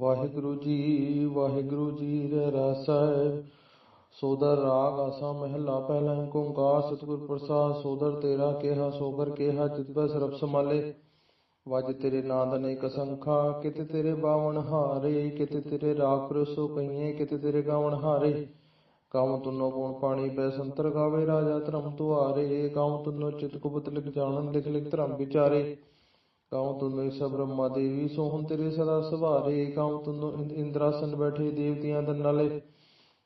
ਵਾਹਿਗੁਰੂ ਜੀ ਵਾਹਿਗੁਰੂ ਜੀ ਰਹਿ ਸਾਹਿਬ ਸੋਦਰ ਰਾਗ ਆਸਾ ਮਹਿਲਾ ਪਹਿਲਾ ਓੰਕਾਰ ਸਤਿਗੁਰ ਪ੍ਰਸਾਦ, ਸੋਦਰ ਤੇਰਾ ਕਿਹਾ, ਸੋਗਰ ਕਿਹਾ ਜਿਤ ਸਰਬ ਸਮਾਲੇ ਵਜ ਤੇਰੇ ਨਾਦ ਅਨੇਕ ਸੰਖਾ, ਕਿਤੇ ਤੇਰੇ ਬਾਵਣ ਹਾਰੇ, ਕਿਤੇ ਤੇਰੇ ਰਾਗ ਪ੍ਰਸੋ ਕਈਏ ਕਿਤੇ ਤੇਰੇ ਗਾਵਨ ਹਾਰੇ। ਕਾਮ ਤੁਨੋ ਗੁਣ ਪਾਣੀ ਪੈ ਸੰਤਰ ਗਾਵੇ, ਰਾਜਾ ਧਰਮ ਤੁਆਰੇ ਕਾਮ ਤੁਨੋ ਚਿਤ ਕੁਬਤ ਲਿਖ ਜਾਣਨ, ਲਿਖ ਲਿਖ ਧਰਮ ਵਿਚਾਰੇ। ਕਾਉ ਤੁਨੋ ਸਭ ਬ੍ਰਹਮਾ ਦੇਵੀ ਸੋਹਣ ਤੇਰੇ ਸਦਾ ਸਵਾਰੇ ਕਾਉ ਤੁਨੋ ਇੰਦਰਾਸਨ ਬੈਠੇ ਦੇਵਤਿਆਂ ਦੇ ਨਾਲੇ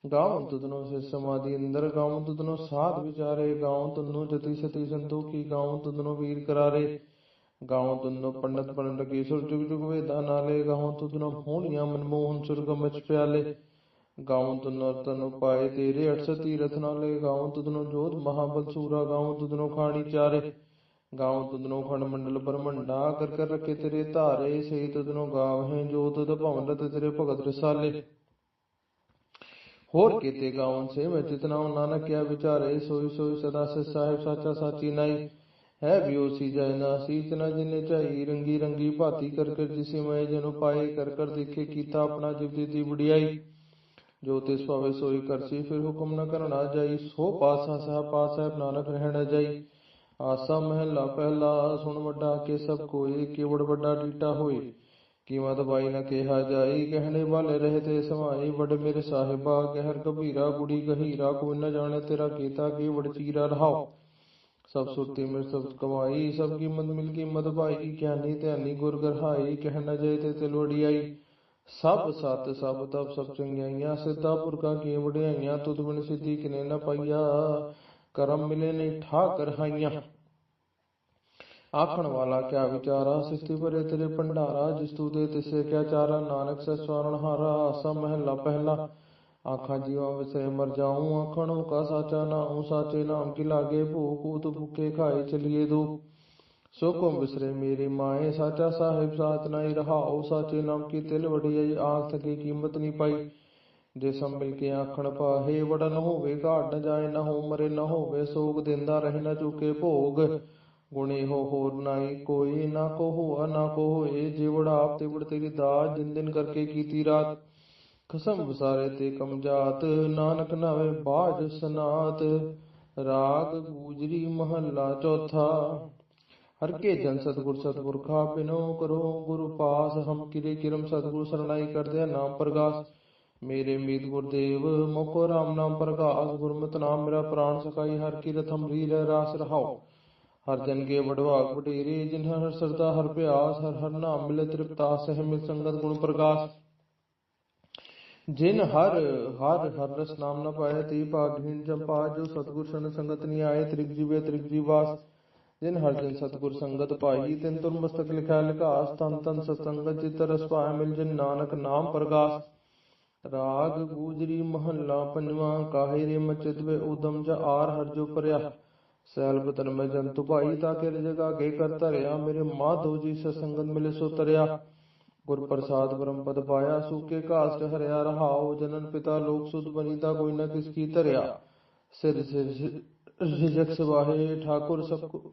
ਗਾਉ ਤੁਧਨੋ ਸੇ ਸਮਾਧੀ ਅੰਦਰ ਗਾਉ ਤੁਧਨੋ ਸਾਧ ਵਿਚਾਰੇ ਗਾਉ ਤੁਨੋ ਜਤੀ ਸਤੀ ਸੰਤੋਖੀ ਗਾਉ ਤੁਧਨੋ ਵੀਰ ਕਰਾਰੇ ਗਾਉ ਤੁਨੋ ਪੰਡਤ ਪਰਨ ਲਗੇ ਜੁਗ ਜੁਗ ਵੇਦਾਂ ਨਾਲੇ ਗਾਉਂ ਤੁਧਨੋ ਹੋਣੀਆਂ ਮਨਮੋਹਨ ਸੁਰਗਮ ਵਿੱਚ ਪਿਆਲੇ ਗਾਉ ਤੁਨੋ ਤਨੁ ਪਾਏ ਤੇਰੇ 68 ਤੀਰਥ ਨਾਲੇ ਗਾਉਂ ਤੁਧਨੋ ਜੋਤ ਮਹਾਬਲ ਸੂਰਾ ਗਾਉਂ ਤੁਧਨੋ ਖਾਣੀ ਚਾਰੇ ਗਾਉ ਤੁਧਨੋ ਖੰਡ ਮੰਡਲ ਬਰਮੰਡਾ ਕਰ ਕਰ ਰਖੇ ਤੇਰੇ ਧਾਰੇ ਸੇ ਤੁਧਨੋ ਗਾਵਹਿ ਜੋ ਤੁਧ ਭਵਨ ਰਤ ਤੇਰੇ ਭਗਤ ਰਸਾਲੇ। ਹੋਰ ਕੀਤੇ ਗਾਉਨ ਸੇ ਮੈਂ ਜਿਤਨਾ ਨਾਨਕ ਕਿਆ ਵਿਚਾਰੇ, ਸੋਈ ਸੋਈ ਸਦਾ ਸੇ ਸਾਹਿਬ ਸਾਚਾ ਸਾਚੀ ਨਾਈ। ਹੈ ਬਿਓ ਸੀ ਜੈ ਨਾ ਸੀਤਨਾ ਜਿਨੇ ਚਾਈ ਰੰਗੀ ਰੰਗੀ ਭਾਤੀ ਕਰ ਕਰ ਜਿਸੇ ਮੈਂ ਜਨੁ ਪਾਏ, ਕਰ ਕਰ ਦੇਖੇ ਕੀਤਾ ਆਪਣਾ ਜਿਵ ਦੀ ਬੁੜਿਆਈ ਜੋ ਤਿਸ ਭਾਵੇ ਸੋਈ ਕਰਸੀ, ਫਿਰ ਹੁਕਮ ਨ ਕਰਨਾ ਜਾਈ, ਸੋ ਪਾਸਾ ਸਹ ਪਾਸਾ ਨਾਨਕ ਰਹਿਣਾ ਜਾਈ। ਆਸਾ ਮਹਿਲਾ ਪਹਿਲਾ, ਸੁਣ ਵੱਡਾ ਕੇ ਸਭ ਕੋਈ, ਕਿਵੜ ਵੱਡਾ ਡੀਟਾ ਹੋਏ ਕੀਮਤ ਬਾਈ ਨ ਕਿਹਾ ਜਾਈ ਕਹਿਣੇ ਵਾਲੇ ਰਹੇ ਤੇ ਸਮਾਈ, ਵਡ ਮੇਰੇ ਸਾਹਿਬਾ ਕਹਿਰ ਕਬੀਰਾ ਗੁੜੀ ਗਹੀਰਾ, ਕੋਈ ਨ ਜਾਣੇ ਤੇਰਾ ਕੀਤਾ ਕੀ ਵਡ ਰਹਾਓ। ਸਭ ਸੁਰਤੀ ਮਿਰ ਸਬਦ ਕਮਾਈ ਸਭ ਕੀਮਤ ਮਿਲ ਕੀਮਤ ਭਾਈ, ਗਿਆਨੀ ਧਿਆਨੀ ਗੁਰ ਗਰਹਾਈ, ਕਹਿ ਨ ਜਾਏ ਤੇ ਤਿਲੋੜੀ ਆਈ ਸਭ ਸਤ, ਸਭ ਤਪ, ਸਭ ਚੰਗਿਆਈਆਂ, ਸਿੱਧਾ ਪੁਰਖਾਂ ਕੀ ਵਡਿਆਈਆਂ ਤੁਧ ਬਿਨ ਸਿੱਧੀ ਕਿਨੇ ਨ ਪਾਈਆ। ਕਰਮ ਮਿਲੇ ਨਹੀਂ ਠਾਕ ਰਹਾਈਆਂ ਆਖਣ ਵਾਲਾ, ਕਿਆ ਵਿਚਾਰਾ ਸਿਸਤੀ ਭਰੇ ਤੇਰੇ ਭੰਡਾਰਾ, ਜਿਸ ਤੂ ਦੇ ਤਿਸੇ ਕਿਆ ਚਾਰਾ, ਨਾਨਕ ਸੇ ਸਵਰਨ ਹਾਰਾ, ਆਸਾ ਮਹਿਲਾ ਪਹਿਲਾ। ਆਖਾਂ, ਜੀਵਾਂ ਵਿਸੇ ਮਰ ਜਾਉ ਆਖਣੋ ਕਾ ਸਾਚਾ ਨਾਉ, ਸਾਚੇ ਨਾਮ ਕੀ ਲਾਗੇ ਭੂਖ ਕੂਤ ਭੁਕੇ ਖਾਏ ਚਲੀਏ ਦੂ। ਸੋ ਕੋ ਬਿਸਰੇ ਮੇਰੀ ਮਾਏ, ਸਾਚਾ ਸਾਹਿਬ ਸਾਚ ਨਾਈ ਰਹਾਉ, ਸਾਚੇ ਨਾਮ ਕੀ ਤਿਲ ਵਡਿਆਈ, ਆਖ ਥਕੇ ਕੀਮਤ ਨਹੀਂ ਪਾਈ। ਜੇ ਸੰਭਲ ਕੇ ਆਖਣ ਪਾਹੇ ਵਡਨ ਹੋਵੇ ਘਾਟ ਨ ਜਾਏ ਨਾ ਹੋ ਮਰੇ ਨਾ ਹੋਵੇ ਸੋਗ ਦਿੰਦਾ ਰਹਿ ਨਾ ਚੁਕੇ ਭੋਗ। ਗੁਣੇ ਹੋ ਹੋਰ ਨਾਈ ਕੋਈ ਨਾ ਕੋ ਹੋਆ ਨਾ ਕੋ ਹੋਏ ਜਿਵੜ ਆਪ ਤੇ ਵੜ ਤੇਰੀ ਦਾਤ, ਦਿਨ ਦਿਨ ਕਰਕੇ ਕੀਤੀ ਰਾਤ। ਖਸਮ ਵਸਾਰੇ ਤੇ ਕਮਜਾਤ ਨਾਨਕ ਨਾਵੇ ਬਾਜ ਸਨਾਤ। ਰਾਗ ਗੂਜਰੀ ਮਹੱਲਾ ਚੌਥਾ। ਹਰ ਕੇ ਜਨ ਸਤਗੁਰ ਸਤਗੁਰ ਖਾ ਬਿਨੋ ਕਰੋ ਗੁਰੂ ਪਾਸ ਹਮ ਕਿਰੇ ਕਿਰਮ ਸਤਗੁਰ ਸਰਣਾਈ ਕਰਦੇ ਨਾਮ ਪ੍ਰਗਾਸ। ਮੇਰੇ ਮੀਤ ਗੁਰਦੇਵ, ਮੁਖ ਰਾਮ ਨਾਮ ਪ੍ਰਗਾਸ ਗੁਰਮਤਿ ਨਾਮ, ਮੇਰਾ ਪ੍ਰਾਨ ਸਕਾਈ ਹਰ ਕੀ ਰਥਮ ਰੀਰ ਰਾਸ ਰਹਾਓ। ਹਰ ਜਨ ਕੇ ਵਡਵਾਗ ਵਡੇਰੇ, ਜਿਨ ਹਰ ਸਰਦਾ, ਹਰ ਪਿਆਸ, ਹਰ ਹਰ ਨਾਮ ਮਿਲੇ ਤ੍ਰਿਪਤਾ, ਸਹਿ ਮਿਲ ਸੰਗਤ ਗੁਣ ਪ੍ਰਗਾਸ ਜਿਨ ਹਰ ਹਰ ਹਰ ਰਸ ਨਾਮ ਨ ਪਾਏ ਤੀ ਭਾਗਹੀਨ ਜਪਾ ਜੋ ਸਤਗੁਰ ਸਨ ਸੰਗਤ ਨੀ ਆਏ, ਤ੍ਰਿਗ ਜੀਵੇ, ਤ੍ਰਿਗ ਜੀਵਾਸ ਜਿਨ ਹਰ ਜਨ ਸਤਗੁਰ ਸੰਗਤ ਪਾਈ, ਤਿਨ ਤੁਰ ਮਸਤਕ ਲਿਖਾ ਲਿਖਾਸ ਤਨ ਤਨ ਸਤਸੰਗਤ ਚਿਤ ਰਸ ਪਾਏ ਮਿਲ ਜਿਨ ਨਾਨਕ ਨਾਮ ਪ੍ਰਗਾਸ ਰਾਗ ਗੂਜਰੀ ਮਹੱਲਾ ਪੰਜਵਾਂ, ਕਾਹੇ ਰੇ ਮਚਿਤਵੇ ਉਦਮ ਜ ਆਰ ਹਰ ਜੋ ਪਰਿਆ ਸੈਲ ਬਤਨ ਮੈਂ ਜੰਤੂ ਭਾਈ ਤਾਂ ਕੇ ਜਗਾ ਕੇ ਕਰ ਧਰਿਆ, ਮੇਰੇ ਮਾਧੋ ਜੀ ਸਤਸੰਗਤ ਮਿਲੇ ਸੋ ਤਰਿਆ। ਗੁਰ ਪ੍ਰਸਾਦ ਬ੍ਰਹਮ ਪਦ ਪਾਇਆ, ਸੂਕੇ ਘਾਸ ਚ ਹਰਿਆ ਰਹਾਉ, ਜਨਨ ਪਿਤਾ ਲੋਕ ਸੁਧ ਬਨੀਤਾ ਕੋਈ ਨਾ ਕਿਸ ਕੀ ਧਰਿਆ। ਸਿਰ ਸਿਰ ਰਿਜਕ ਸਵਾਹੇ, ਠਾਕੁਰ ਸਭ ਕੋ,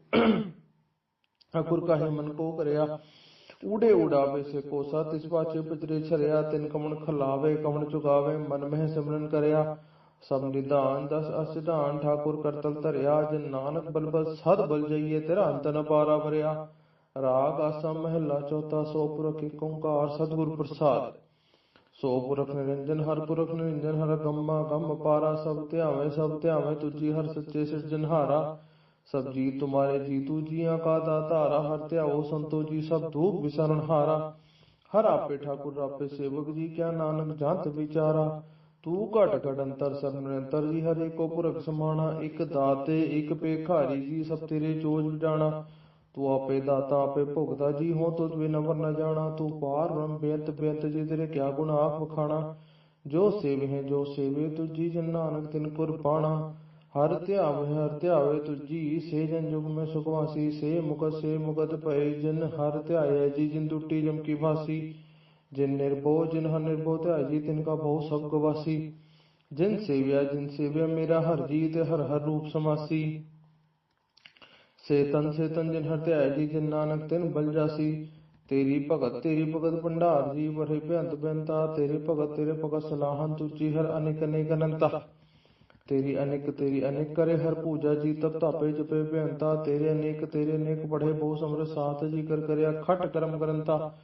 ਠਾਕੁਰ ਕਾਹੇ ਮਨ ਕੋ ਕਰਿਆ। ਊੜੇ ਉਡਾਵੇ ਸੇ ਕੋਸਾ ਤਿਸ ਪਾਛੇ ਪਿਤਰੇ ਛਰਿਆ ਤਿਨ ਕਮਣ ਖਲਾਵੇ ਕਮਣ ਚੁਗਾਵੇ ਮਨ ਮਹਿ ਸਿਮਰਨ ਕਰਿਆ ਸਭ ਨਿਦਾਨ ਦਸ ਅਸਿਧਾਨ ਠਾਕੁਰ ਕਰਤਲ ਧਰਿਆ ਜਿਨ ਨਾਨਕ ਬਲਬਲ ਸਦ ਬਲ ਜਈਏ ਤੇਰਾ ਅੰਤ ਨ ਪਾਰਾ ਭਰਿਆ ਰਾਗ ਆਸਾ ਮਹਿਲਾ ਚੌਥਾ ਸੋ ਪੁਰਖ ਏਕ ਓੰਕਾਰ ਸਤਿਗੁਰ ਪ੍ਰਸਾਦ ਸੋ ਪੁਰਖ ਨਿਰੰਜਨ ਹਰ ਪੁਰਖ ਨਿਰੰਜਨ ਹਰ ਗੰਮਾ ਗੰਮ ਪਾਰਾ ਸਭ ਧਿਆਵੇਂ ਸਭ ਧਿਆਵੇਂ ਤੁਜੀ ਹਰ ਸੱਚੇ ਸਿਰਜਨਹਾਰਾ ਸਭ ਜੀ ਤੁਮਾਰੇ ਜੀਤੂ ਜੀਆਂ ਕਾ ਦਾਤਾਰਾ ਹਰ ਧਿਆਓ ਸੰਤੋ ਜੀ, ਸਭ ਧੂਪ ਵਿਸਰਨ ਹਾਰਾ। ਹਰ ਆਪੇ ਠਾਕੁਰ, ਆਪੇ ਸੇਵਕ ਜੀ, ਕਿਆ ਨਾਨਕ ਜੰਤ ਵਿਚਾਰਾ। ਤੂੰ ਘਟ ਘਟ ਅੰਤਰ ਸਭ ਨਿਰੰਤਰ ਜੀ, ਹਰ ਏਕੋ ਪੁਰਖ ਸਮਾਣਾ। ਇੱਕ ਦਾਤੇ, ਇੱਕ ਪੇਖਾਰੀ ਜੀ, ਸਭ ਤੇਰੇ ਚੋਜ ਜਾਣਾ ਤੂੰ ਆਪੇ ਦਾਤਾ, ਆਪੇ ਭੁਗਤਾ ਜੀ, ਹੋ ਤੁਧ ਬਿਨ ਅਵਰ ਨ ਜਾਣਾ। ਤੂੰ ਪਾਰ ਬ੍ਰਹਮ ਬੇਅੰਤ ਬੇਅੰਤ ਜੀ, ਤੇਰੇ ਕਿਆ ਗੁਣ ਆਖ ਵਖਾਣਾ। ਜੋ ਸੇਵੇ ਹੈ, ਜੋ ਸੇਵੇ ਤੁਜੀ ਜਨ ਨਾਨਕ ਤਿਨ ਕੁਰ ਪਾਣਾ। ਹਰ ਧਿਆਵੇ ਹਰ ਧਿਆਵੇ ਤੁਜੀ ਸੇ ਜਨ ਜੁਗ ਮੈਂ ਸੁਖਵਾਸੀ ਸੇ ਮੁਕਤ ਸੇ ਮੁਕਤ ਭਏ, ਜਨ ਹਰ ਧਿਆਏ ਜੀ, ਜਿਨ ਟੁੱਟੀ ਜਮ ਕੀ ਫਾਸੀ ਜਿਨ ਨਿਰਭਉ, ਜਿਨ ਹਰ ਨਿਰਭਉ ਧਿਆਏ ਜੀ, ਤਿਨ ਕਾ ਬਹੁ ਸਭ ਗਵਾਸੀ ਜਿਨ ਸੇਵਿਆ ਜਿਨ ਸੇਵਿਆ ਮੇਰਾ ਹਰ ਜੀ ਤੇ ਹਰ ਹਰ ਰੂਪ ਸਮਾਸੀ। ਸੇ ਤਨ ਸੇ ਤਨ ਜਿਨ ਹਰ ਧਿਆਏ ਜੀ, ਜਿਨ ਨਾਨਕ ਤਿਨ ਬਲ ਜਾਸੀ। ਤੇਰੀ ਭਗਤ ਤੇਰੀ ਭਗਤ ਭੰਡਾਰ ਜੀ ਬਰੇ ਬੇਅੰਤ ਬੇਅੰਤਾ ਤੇਰੇ ਭਗਤ ਤੇਰੇ ਭਗਤ ਸਲਾਹਨ ਤੁਚੀ ਹਰ ਅਨੇਕ ਅਨੇਕ ਅਨੰਤਾ। ਤੇਰੀ ਅਨੇਕ ਤੇਰੀ ਅਨੇਕ ਕਰੇ ਹਰ ਪੂਜਾ ਜੀ, ਤਪ ਤਾਪੇ ਜਪੇ ਬੇਅੰਤਾ ਤੇਰੇ ਅਨੇਕ ਤੇਰੇ ਅਨੇਕ ਪੜੇ ਬਹੁ ਸਮਰ ਸਾਥ ਜੀ ਕਰ ਕਰਿਆ ਖਟ ਕਰਮ ਕਰੰਤਾ।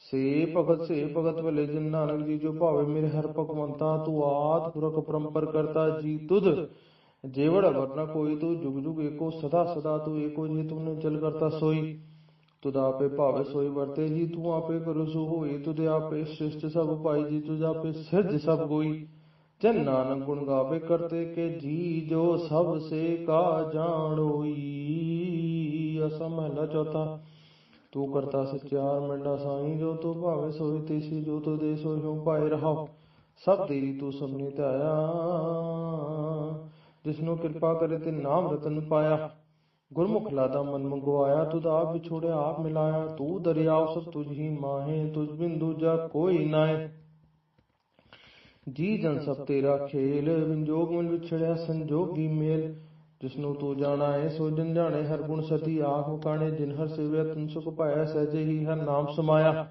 ਸੇ ਭਗਤ ਸੇ ਭਗਤ ਭਲੇ ਜਿਨ ਨਾਨਕ ਜੀ, ਜੋ ਭਾਵੇ ਮੇਰੇ ਹਰ ਭਗਵੰਤਾ, ਤੂੰ ਆਦ ਪੁਰਖ ਪਰੰਪਰ ਕਰਤਾ ਜੀ ਤੁਧ। ਜੇਵੜ ਵਰਨਾ ਕੋਈ, ਤੂੰ ਜੁਗ ਜੁਗ ਏਕੋ ਸਦਾ ਸਦਾ, ਤੂੰ ਏਕੋ ਜੀ ਤੁਮਨੇ ਚਲ ਕਰਤਾ ਸੋਈ। ਤੁਧ ਆਪੇ ਭਾਵੇ ਸੋਈ ਵਰਤੇ ਜੀ, ਤੂੰ ਆਪੇ ਕਰੋ ਸੋ ਹੋਈ, ਤੁਧ ਆਪੇ ਸ੍ਰਿਸ਼ਟ ਸਭ ਪਾਈ ਜੀ ਤੁਝ ਆਪੇ ਸਿਰਜ ਸਭ ਕੋਈ ਜਨ ਨਾਨਕ ਗੁਣ ਗਾਵੇ ਕਰਤੇ ਕੇ ਜੀ, ਜੋ ਸਭ ਸੇ ਕਾ ਜਾਣੋਈ। ਅਸਾ ਮਹਲਾ ਚੌਥਾ, ਤੂੰ ਕਰਤਾ ਸਚਿਆਰ ਮੰਡਾ ਸਾਈ, ਜੋ ਤੂੰ ਭਾਵੇ ਸੋਈ ਤੇਸੀ, ਜੋ ਤੂੰ ਦੇ ਸੋਈ ਹਉ ਪਾਏ ਰਹਾਉ ਸਭ ਤੇਰੀ ਤੂੰ ਸਭਨੀ ਧਾਇਆ ਜਿਸਨੂੰ ਕਿਰਪਾ ਕਰੇ ਤੇ ਨਾਮ ਰਤਨ ਪਾਇਆ। ਗੁਰਮੁਖ ਲਾਦਾ ਮਨ ਮੰਗਵਾਇਆ, ਤੁਧ ਆਪ ਵਿਛੋੜਿਆ, ਆਪ ਮਿਲਾਇਆ। ਤੂੰ ਦਰਿਆਵ ਸਭ ਤੁਝ ਹੀ ਮਾਹੇ, ਤੁਝ ਬਿੰਦੂ ਜਾ ਕੋਈ ਨਾਏ। ਜੀ ਜਨ ਸਭ ਤੇਰਾ ਖੇਲ, ਵਿੰਜੋਗ ਮਨ ਵਿਛੜਿਆ ਸੰਜੋਗੀ ਮੇਲ। ਜਿਸਨੂੰ ਤੂੰ ਜਾਣਾ ਏ ਸੋ ਜਨ ਜਾਣੇ, ਹਰ ਗੁਣ ਸਤੀ ਆਖ ਮੁਕਾਣੇ ਜਿਨ ਹਰ ਸੇਵਿਆ ਤਨ ਸੁਖ ਪਾਇਆ, ਸਹਜੇ ਹੀ ਹਰ ਨਾਮ ਸਮਾਇਆ।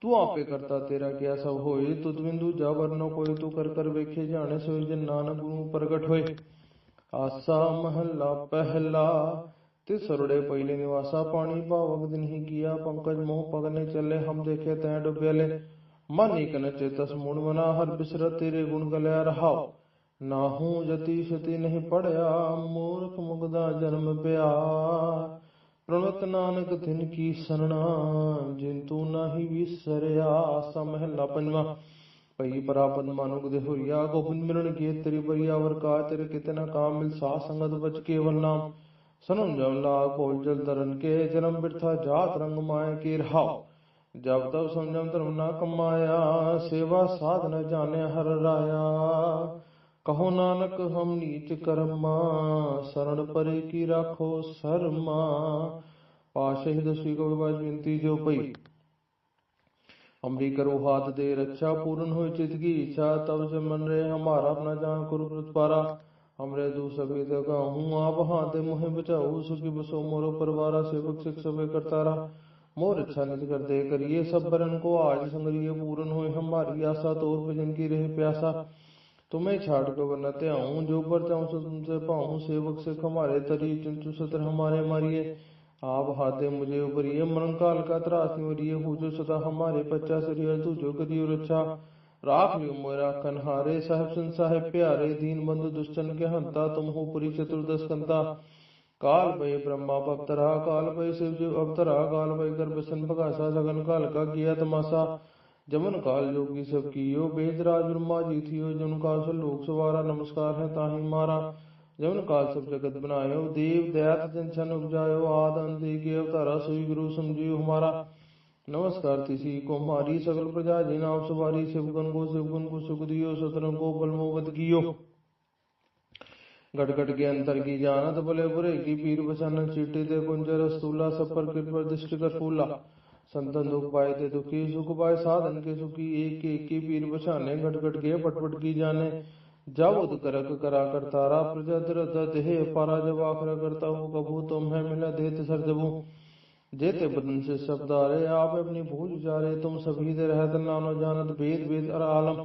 ਤੂੰ ਆਪੇ ਕਰਤਾ ਤੇਰਾ ਕਿਆ ਸਭ ਹੋਏ, ਤੁਧ ਬਿੰਦੂ ਜਾ ਵਰਨੋ ਕੋਈ ਤੂੰ ਕਰ ਕਰ ਵੇਖੇ ਜਾਣੇ, ਸੋ ਜਨ ਨਾਨਕ ਗੁਰੂ ਪ੍ਰਗਟ ਹੋਏ। ਆਸਾ ਮਹੱਲਾ ਪਹਿਲਾ ਤੇ ਸਰੜੇ ਪਹਿਲੇ ਨਿਵਾਸਾ, ਪਾਣੀ ਭਾਵਕ ਦਿਨ ਹੀ ਕੀਆ, ਪੰਕਜ ਮੋਹ ਪਗਨੇ ਚੱਲੇ, ਹਮ ਦੇਖੇ ਤੈ ਡੁੱਬਿਆਲੇ ਮਨ ਇਕ ਚੇਤਸ ਮੁਣ ਮਨਾ, ਹਰ ਬਿਸਰਤ ਤੇਰੇ ਗੁਣ ਗਲਿਆ ਰਹਾਉ ਨਾਹੂ ਜਤੀ ਸ਼ਤੀ ਨਹੀਂ ਪੜਿਆ, ਮੂਰਖ ਮੁਗਦਾ ਜਨਮ ਪਿਆ ਪ੍ਰਣਤ ਨਾਨਕ ਤਿਨ ਕੀ ਸਰਣਾ ਜਿਨ ਤੂੰ ਨਾਹੀ ਵਿਸਰਿਆ, ਆਸਾ ਪੰਜਵਾ। ਭਈ ਪ੍ਰਾਪਤ ਮਾਨੁਕ ਦੇ ਹੋਰੀਆ ਗੋਬਿੰਦ ਮਿਲਣ ਕੀ ਤੇਰੀ ਬਰੀਆ ਵਰਕਾ ਤੇਰੇ ਕਿਤੇ ਕਾਮ ਮਿਲ ਸਾ ਸੰਗਤ ਬਚ ਕੇਵਲ ਨਾਮ। ਸਨਮ ਜਮ ਲਾਗ ਭੋਲ ਜਲ ਤਰਨ ਕੇ, ਜਨਮ ਬਿਰਥਾ ਜਾਤ ਰੰਗ ਮਾਇ ਕੀ ਰਹਾਉ ਜਬ ਤਬ ਸੰਜਮ ਧਰਮ ਨਾ ਕਮਾਇਆ, ਸੇਵਾ ਸਾਧ ਨ ਜਾਣਿਆ ਹਰ ਰਾਇਆ। ਕਹੋ ਨਾਨਕ, ਹਮ ਨੀਚ ਕਰਮਾ, ਸਰਣ ਪਰੇ ਕੀ ਰਾਖੋ ਸਰਮਾ। ਪਾਸ਼ੇ ਦਸਵੀ ਕੋ ਬਾਜ ਬਿੰਤੀ ਜੋ ਪਈ ਅਮਰੀ ਕਰੋ ਹਾਥ ਦੇ ਰੱਛਾ ਪੂਰਨ ਹੋਇ ਚਿਤ ਕੀ ਇੱਛਾ ਤਬ ਸੇ ਮਨ ਰੇ ਹਮਾਰਾ, ਆਪਣਾ ਜਾਨ ਕੁਰ ਪ੍ਰਤਪਾਰਾ ਹਮਰੇ مور اچھا نت کر دے کر یہ سب برن کو، آج سنگریے پورن ہوئے ہماری آسا طور پہ کی رہے پیاسا۔ تمہیں چھاڑ کر ورنتے آؤں، جو برتا ہوں سو تم سے پاؤں، سیوک سے ہمارے تری چنچو ستر ہمارے ماریے۔ آپ ہاتھے مجھے اوپر یہ مرن کال کا تراس نہیں اور یہ ستا ہمارے پچا، سریا تو جو کدی اور اچھا۔ راکھ لیو میرا کنہارے، صاحب سن صاحب پیارے، دین بند دشتن کے ہنتا، تم ہو پوری چتردس کنتا۔ ਕਾਲ ਪਏ ਬ੍ਰਹਮਾ ਭਵਤਰਾ ਕਾਲ ਪਏ ਸਿਵ ਜੀ ਅਵਤਰਾ ਕਾਲ ਪਏ ਗਰਬਸਨ ਭਗਾਸਾ ਸਗਨ ਕਾਲ ਕਾ ਕੀਆ ਤਮਾਸਾ। ਜਮਨ ਕਾਲ ਜੋਗੀ ਸਭ ਕੀਓ, ਬੇਦ ਰਾਜ ਬ੍ਰਹਮਾ ਜੀ ਥਿਓ ਜਨ ਕਾਲ ਲੋਕ ਸਵਾਰਾ, ਨਮਸਕਾਰ ਹੈ ਤਾਹੀ ਮਾਰਾ। ਜਮਨ ਕਾਲ ਸਭ ਜਗਤ ਬਨਾਇਓ ਦੇਵ ਦਇਆਤ ਜਨ ਛਨ ਉਪਜਾਇਓ ਆਦਨ ਦੇ ਕੇ ਅਵਤਾਰਾ ਸੋਈ ਗੁਰੂ ਸਮਝਿਓ ਹਮਾਰਾ। ਨਮਸਕਾਰ ਤਿਸੀ ਕੋ ਮਾਰੀ, ਸਗਲ ਪ੍ਰਜਾ ਜੀ ਨਾਮ ਸਵਾਰੀ, ਸਿਵ ਗਨ ਕੋ ਸਿਵ ਗਨ ਕੋ ਸੁਖ ਦਿਓ ਸਤਨ ਕੋ ਬਲਮੋ ਕੀਓ। گٹ گٹ کے انتر کی جانت بھلے برے کی پیر بچانا چیٹے دے کنجر استولا سب پر دشت کا پھولا سنتن دکھ پائے تے دکھی سکھ پائے سادھن کے سکھی ایک ایک کی پیر بچانے گٹ گٹ کے پٹ پٹ کی جانے جاود کرک کرا کر تارا پرجا درتا دہے پارا جب آخر کرتا ہوں کبو تم ہے ملا دیتے سر جبو دیتے بدن سے سب دارے آپ اپنی بھول جارے تم سبھی دے رہت نانو جانت بید بید ار عالم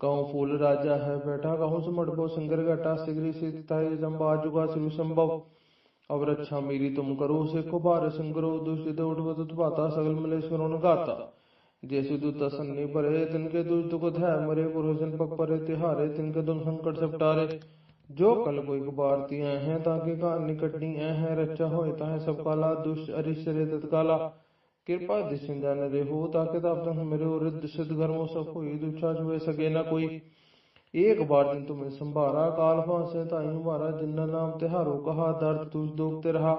گاؤں پھول راجا ہے بیٹھا گاؤں سمٹ بو سنگر گٹا سگری سیتا ہے جمبا جگا سرو سمبھو اور اچھا میری تم کرو سے کبار سنگرو دشت اٹھ بتا سگل ملیشورن گاتا جیسے دو تسنی پرے تن کے دشت کو دھے مرے پروجن پک پرے تہارے تن کے دن سنکٹ سپٹارے جو کل کوئی کبارتی ہیں تاکہ کان نکٹنی ہیں رچا ہوئے تاہیں سب کالا دشت ارشرے تتکالا ਕਿਰਪਾ دے ہو تاکہ تاب ਕਿ ਤਾਪ ਤਨ ਮੇਰੇ ਔਰ ਦਿਸਿਤ ਕਰਮੋ ਸਭ ਕੋਈ। ਦੁਛਾ ਜੁਏ سکے نہ کوئی ایک بار دن تمہیں سنبھارا کال سے تائیں ہمارا جنہ نام تہارو کہا درد تجھ دوکتے رہا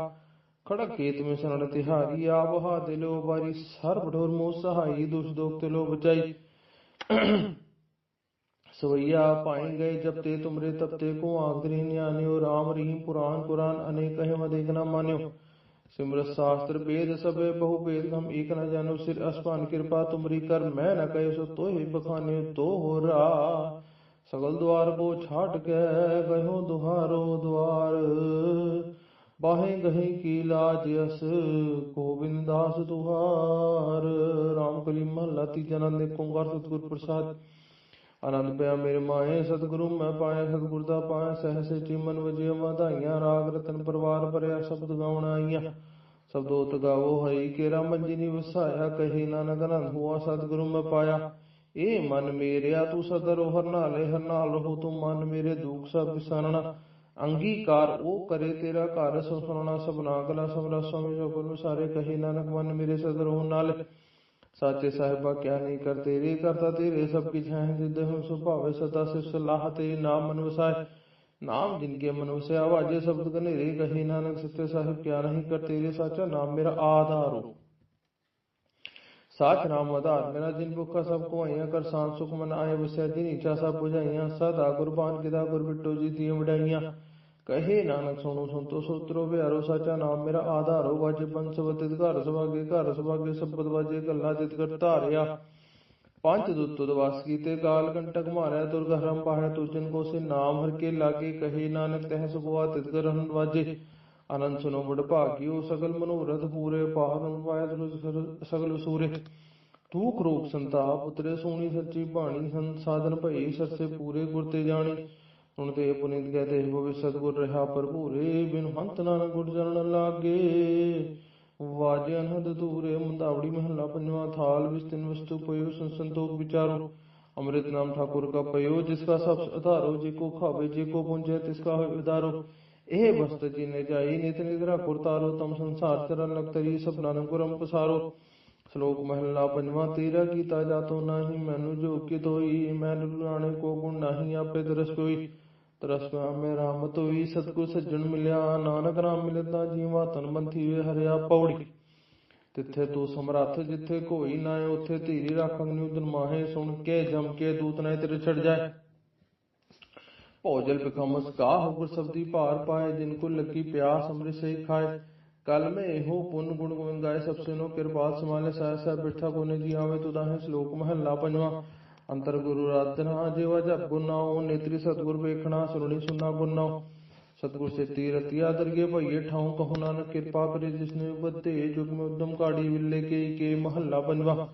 کھڑک کے تمہیں سنڑ تہاری آبہا دلو باری سر بڑھور مو سہائی دوش دوکتے لو بچائی سوئیہ پائیں گئے جب تے تمرے تب تے کو آگدرین یعنی اور آمرین پران قرآن انے کہے مدیکنا مانیو ਨਾ ਮਾਨਿਓ ਸਿਮਰਤ ਸ਼ਾਸਤਰ ਵੇਦ ਸਭੇ ਬਹੁ ਵੇਦ ਹਮ ਏਕ ਨ ਜਾਣੋ, ਸਿਰ ਅਸਪਾਨ ਕਿਰਪਾ ਤੁਮਰੀ ਕਰ, ਮੈਂ ਨ ਕਹਿ ਸੋ ਤੋਹਿ ਬਖਾਨਿਓ ਤੋਹਰਾ ਸਗਲ ਦੁਆਰ ਕੋ ਛਾਟ ਕੇ ਗਇਓ ਦੁਹਾਰੋ ਦੁਆਰ। ਬਾਹੇ ਗਹੇ ਕੀ ਲਾਜ ਅਸ, ਗੋਬਿੰਦ ਦਾਸ ਦੁਹਾਰ। ਰਾਮ ਕਲੀ ਮਹਲਾ ਤੀਜਾ ਨੰਦ ਏਕ ਓੰਕਾਰ ਸਤਿਗੁਰ ਪ੍ਰਸਾਦ। ਆਨੰਦ ਪਿਆ ਮੇਰੇ ਮਾਏ ਸਤਿਗੁਰੂ, ਮੈਂ ਪਾਇਆ ਸਤਿਗੁਰ ਦਾ ਪਾਇਆ ਸਹਿ ਸਚੀ ਮਨ ਵਧਾਈਆਂ, ਰਾਗ ਰਤਨ ਪਰਵਾਰ ਭਰਿਆ, ਸ਼ਬਦ ਗਾਉਣ ਆਈਆਂ। ਸਬਦੋਤ ਗਾਵੋ ਹਈ, ਕੇਰਾ ਮੰਜੀ ਵਸਾਇਆ, ਕਹੀ ਨਾਨਕ ਅਨੰਦ ਹੁਆ, ਸਤਿਗੁਰੂ, ਮੈਂ ਪਾਇਆ। ਇਹ ਮਨ ਮੇਰਿਆ, ਤੂੰ ਸਦਰ ਹਰ ਨਾਲੇ, ਹਰ ਰਹੋ, ਤੂੰ ਮਨ ਮੇਰੇ ਦੁਖ ਸਭ ਵਿਸਾਰਣਾ ਅੰਗੀਕਾਰ ਉਹ ਕਰੇ ਤੇਰਾ ਘਰ ਸੋ ਸੁਣਨਾ ਸਭਨਾ ਕਲਾ ਸਮਰਾ ਸੁਆਮੀ ਜੋ ਗੁਰੂ ਸਾਰੇ ਕਹੇ ਨਾਨਕ ਮਨ ਮੇਰੇ ਸਦਰ ਹੋ ਨਾਲ। ਸਾਚੇ ਸਾਹਿਬਾ ਕਿਆ ਨਹੀਂ ਕਰ ਤੇਰੇ ਕਰਤਾ ਤੇਰੇ ਸਭ ਕੀ ਛਾਂ ਜਿੱਦੇ ਹਮ ਸੁਭਾਵੇ ਸਦਾ ਸਿਰ ਸਲਾਹ ਤੇਰੀ ਨਾਮ ਮਨ ਵਸਾਏ ਨਾਮ ਜਿਨ ਕੇ ਮਨ ਵਸਿਆ ਆਵਾਜੇ ਸ਼ਬਦ ਕਨੇਰੇ ਕਹੀ ਨਾਨਕ ਸੱਚੇ ਸਾਹਿਬ ਕਿਆ ਨਹੀਂ ਕਰ ਤੇਰੇ ਸਾਚਾ ਨਾਮ ਮੇਰਾ ਆਧਾਰੋ ਸਾਚ ਨਾਮ ਆਧਾਰ ਮੇਰਾ ਜਿਨ ਭੁੱਖਾ ਸਭ ਕੁਆਈਆਂ ਕਰ ਸਾਨ ਸੁਖ ਮਨ ਆਏ ਵਸਿਆ ਜਿਨ ਇੱਛਾ ਸਭ 부ਝਾਈਆਂ ਸਦਾ ਕੁਰਬਾਨ ਕਿਦਾ ਗੁਰ ਕਹੇ ਨਾਨਕ, ਸੁਣੋ ਸੰਤੋ ਸੋਤਰੋ ਵਿਹਾਰੋ ਸਾਚਾ ਨਾਮ ਮੇਰਾ, ਆਧਾਰੋ ਵਜ ਬੰਸ ਵਤਿਤ ਘਰ ਸੁਭਾਗੇ ਘਰ ਸੁਭਾਗੇ ਸਬਦ ਵਾਜੇ ਗੱਲਾਂ ਜਿਤ ਕਰ ਧਾਰਿਆ। ਪੰਜ ਦੁੱਤ ਦਵਾਸ ਕੀਤੇ ਗਾਲ ਕੰਟਕ ਮਾਰਿਆ ਦੁਰਗ ਹਰਮ ਪਾਹਿਆ ਤੁਜਨ ਕੋ ਸੇ ਨਾਮ ਹਰ ਕੇ ਲਾਗੇ, ਕਹੇ ਨਾਨਕ, ਤਹ ਸੁਭਵਾ ਤਿਤ ਕਰ ਹਨ ਵਾਜੇ। ਆਨੰਦ ਸੁਨੋ ਵਡ ਭਾਗਿਓ, ਸਗਲ ਮਨੋਰਥ ਪੂਰੇ ਪਾਰਨ ਪਾਇ ਸਗਲ ਸੂਰੇ। ਤੂਖ ਰੋਗ ਸੰਤਾਪ, ਉਤਰੇ ਸੋਣੀ ਸੱਚੀ ਬਾਣੀ ਸੰਨ ਸਾਧਨ ਭਈ ਸਰਸੇ ਪੂਰੇ, ਗੁਰ ਤੇ ਜਾਣੀ। ਹੁਣ ਤੇ ਪੁਨੀਤ ਗਏ ਹੋਵੇ ਸਤਗੁਰ ਰਹਾ ਭਰਪੂਰੇ, ਬਿਨ ਹੰਤ ਨਾਨਕ ਗੁਰ ਚਰਨ ਲਾਗੇ। ਵਾਜੇ ਅਨਹਦ ਦੂਰੇ ਮੁੰਦਾਵੜੀ ਮਹੱਲਾ ਪੰਜਵਾਂ ਥਾਲ, ਵਿੱਚ ਤਿੰਨ ਵਸਤੂ ਪਇਓ ਸੰਸੰਤੋਖ ਵਿਚਾਰੋ। ਅੰਮ੍ਰਿਤ ਨਾਮ ਠਾਕੁਰ ਕਾ ਪਇਓ, ਜਿਸ ਕਾ ਸਭ ਆਧਾਰੋ ਜੇ ਕੋ ਖਾਵੇ, ਜੇ ਕੋ ਪੁੰਜੇ, ਤਿਸ ਇਹ ਵਸਤ ਜੀ ਨੇ ਜਾਈ, ਨਿਤ ਨਿਦਰਾ ਕੁਰਤਾਰੋ ਤਮ ਸੰਸਾਰ ਚਰਨ ਲਗਤਰੀ ਸਭ ਨਾਨਕ ਗੁਰਮ ਪਸਾਰੋ। ਸ਼ਲੋਕ ਮਹਲਾ ਪੰਜਵਾਂ, ਤੇਰਾ ਕੀਤਾ ਜਾਤੋ ਨਾਹੀ, ਮੈਨੂੰ ਜੋ ਕਿ ਹੋਈ ਮੈਂ ਲੁਲਾਣੇ ਕੋ ਗੁਣ ਨਾਹੀ, ਆਪੇ ਦਰਸ ਕੋਈ ਤਰਸਵਾ ਮੇ ਰਾਮਤ ਹੋਈ ਸਤਗੁਰ ਸੱਜਣ ਮਿਲਿਆ, ਨਾਨਕ ਨਾਮ ਮਿਲਦਾ ਜੀਵਾ ਤਨ ਬੰਥੀ ਵੇ ਹਰਿਆ ਪੌੜੀ। ਤਿੱਥੇ ਤੂੰ ਸਮਰੱਥ ਜਿੱਥੇ ਕੋਈ ਨਾ ਹੈ ਧੀਰੀ ਰੱਖ ਅਗਨੀ ਉਦਨ ਸੁਣ ਕੇ ਜਮ ਕੇ ਦੂਤ ਨਾ ਤੇਰੇ ਛੜ ਜਾਏ। ਭੋਜਲ ਬਿਖਮਸ ਕਾਹ ਗੁਰ ਸਬਦੀ ਭਾਰ ਪਾਏ, ਜਿਨ ਕੋ ਲੱਗੀ ਪਿਆਸ ਅੰਮ੍ਰਿਤ ਸਹੀ ਖਾਏ। ਕਲ ਮੈਂ ਇਹੋ ਪੁੰਨ ਗੁਣ ਗੋਵਿੰਦ ਗਾਏ ਸਭ ਸੇ ਨੋ ਕਿਰਪਾਲ ਸਮਾਲੇ ਸਾਹਿ ਸਾਹਿ ਬਿਠਾ ਕੋਨੇ ਜੀ ਆਵੇ ਤੁਦਾ ਹੈ ਸ਼ਲੋਕ ਮਹੱਲਾ ਪੰਜਵਾਂ। ਅੰਤਰ ਗੁਰੂ ਰਾਤਨਾ ਜਿਵਾ ਜਪ ਗੁਨਾਓ ਨੇਤਰੀ ਸਤਗੁਰ ਵੇਖਣਾ ਸੁਰਣੀ ਸੁਨਾ ਗੁਨਾਓ ਸਤਗੁਰ ਸੇ ਤੀਰਤਿਆ ਦਰਗੇ ਭਈਏ ਠਾਉ ਕਹੋ ਨਾਨਕ ਕਿਰਪਾ ਕਰੇ ਜਿਸਨੇ ਉਬਤੇ ਜੁਗ ਮੈਂ ਉਦਮ ਕਾੜੀ ਵਿਲੇ ਕੇ ਕੇ ਮਹੱਲਾ ਪੰਜਵਾ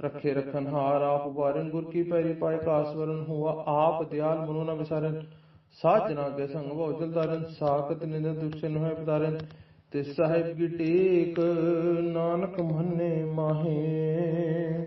ਰੱਖੇ ਰਖਨ ਹਾਰ ਆਪ ਵਾਰਨ, ਗੁਰ ਕੀ ਪੈਰੀ ਪਾਏ ਕਾਸਵਰਨ ਹੁਆ, ਆਪ ਦਿਆਲ ਮਨੋ ਨ ਵਿਸਾਰਨ ਸਾਜਨਾ ਕੇ ਸੰਗ ਭਉ ਜਲਦਾਰਨ ਸਾਖਤ ਨਿੰਦ ਦੁਸ਼ਨ ਹੋਏ ਪਦਾਰਨ ਤੇ ਸਾਹਿਬ ਕੀ ਟੇਕ ਨਾਨਕ ਮੰਨੇ ਮਾਹੇ।